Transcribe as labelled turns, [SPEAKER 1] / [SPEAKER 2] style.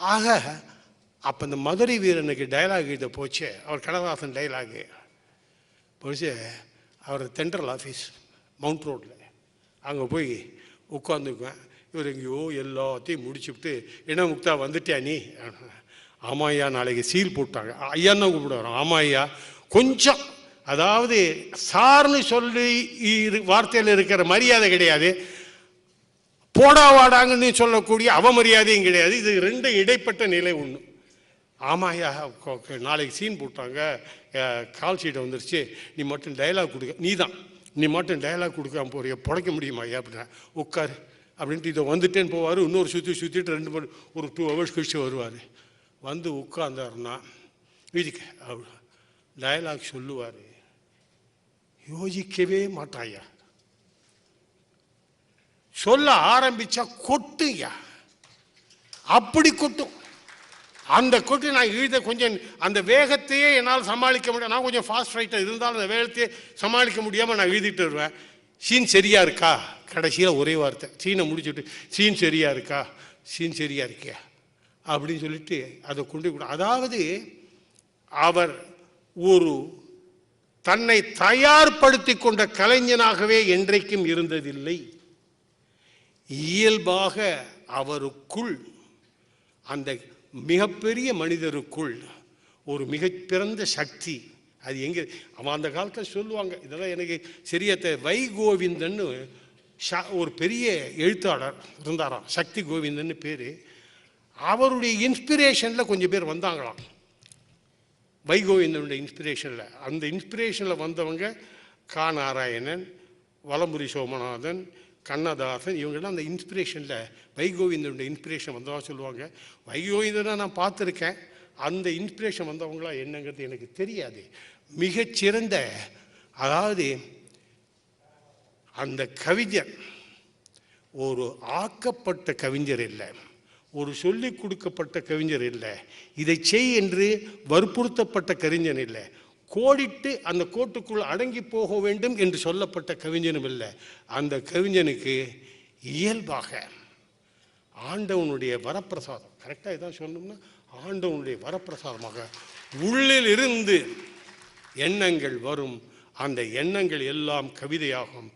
[SPEAKER 1] ஆக அப்போ இந்த மதுரை வீரனுக்கு டைலாக் இது போச்சு. அவர் கண்ணதாசன் டைலாகு போச்சு அவர் தென்ட்ரல் ஆஃபீஸ் மவுண்ட் ரோட்டில் அங்கே போய் உட்காந்துக்குவேன் இவர் எங்கேயோ எல்லாத்தையும் முடிச்சுவிட்டு என்ன முக்தா வந்துட்டியா நீ? ஆமாம் ஐயா நாளைக்கு சீல் போட்டாங்க. ஐயான்னு தான் கூப்பிடுவார். ஆமாம் ஐயா. கொஞ்சம் அதாவது சார்னு சொல்லி இரு- வார்த்தையில் இருக்கிற மரியாதை கிடையாது. போடா வாடாங்கன்னு சொல்லக்கூடிய அவமரியாதையும் கிடையாது. இது ரெண்டு இடைப்பட்ட நிலை ஒன்று ஆமாய்யா நாளைக்கு சீன் போட்டாங்க. கால் ஷீட் வந்துருச்சு. நீ மட்டும் டயலாக் கொடுக்க. நீ தான் நீ மட்டும் டயலாக் கொடுக்காம போறிய? புடைக்க முடியுமா? ஐயா அப்படின்னா உட்காரு. அப்படின்ட்டு இதை வந்துட்டேன்னு போவார். இன்னொரு சுற்றி சுற்றிட்டு ரெண்டு மணி ஒரு டூ ஹவர்ஸ் கழிச்சு வருவார். வந்து உட்காந்தாருன்னா இதுக்கு டயலாக் சொல்லுவார். யோசிக்கவே மாட்டாயா சொல்ல ஆரம்பிச்சா கொட்டுயா அப்படி கொட்டும். அந்த கொட்டு நான் எழுத கொஞ்சம் அந்த வேகத்தையே என்னால் சமாளிக்க முடியும் நான் கொஞ்சம் ஃபாஸ்ட் ரைட்டர் இருந்தாலும் அந்த வேகத்தையே சமாளிக்க முடியாமல் நான் எழுதிட்டு வருவேன். சீன் சரியா இருக்கா? கடைசியில் ஒரே வார்த்தை. சீனை முடிச்சுட்டு சீன் சரியா இருக்கா? சீன் சரியா இருக்கியா? அப்படின்னு சொல்லிட்டு அதை கொண்டு கொடு- அதாவது அவர் ஒரு தன்னை தயார்படுத்தி கொண்ட கலைஞனாகவே என்றைக்கும் இருந்ததில்லை. இயல்பாக அவருக்குள் அந்த மிகப்பெரிய மனிதருக்குள் ஒரு மிகப்பிறந்த சக்தி. அது எங்கே அவன் அந்த காலத்தில் சொல்லுவாங்க இதெல்லாம் எனக்கு சரியா தெ வை கோவிந்தன்னு ஷா ஒரு பெரிய எழுத்தாளர் இருந்தாராம் சக்தி கோவிந்தன்னு பேர். அவருடைய இன்ஸ்பிரேஷனில் கொஞ்சம் பேர் வந்தாங்களாம். வைகோவிந்தனுடைய இன்ஸ்பிரேஷனில். அந்த இன்ஸ்பிரேஷனில் வந்தவங்க கா. நாராயணன் வலம்புரி சோமநாதன் கண்ணதாசன் இவங்கெல்லாம் அந்த இன்ஸ்பிரேஷனில் வைகோவிந்தனுடைய இன்ஸ்பிரேஷன் வந்ததாக சொல்லுவாங்க. வைகோவிந்தனை நான் பார்த்துருக்கேன். அந்த இன்ஸ்பிரேஷன் வந்தவங்களா என்னங்கிறது எனக்கு தெரியாது. மிகச்சிறந்த அதாவது அந்த கவிஞர் ஒரு ஆக்கப்பட்ட கவிஞர் இல்லை. ஒரு சொல்லிக் கொடுக்கப்பட்ட கவிஞர் இல்லை. இதை செய் என்று வற்புறுத்தப்பட்ட கவிஞன் இல்லை. கோடிட்டு அந்த கோட்டுக்குள் அடங்கி போக வேண்டும் என்று சொல்லப்பட்ட கவிஞனும் இல்லை. அந்த கவிஞனுக்கு இயல்பாக ஆண்டவனுடைய வரப்பிரசாதம் கரெக்டாக இதான் சொன்னோம்னா ஆண்டவனுடைய வரப்பிரசாதமாக உள்ளில் இருந்து எண்ணங்கள் வரும். அந்த எண்ணங்கள் எல்லாம் கவிதையாகும்.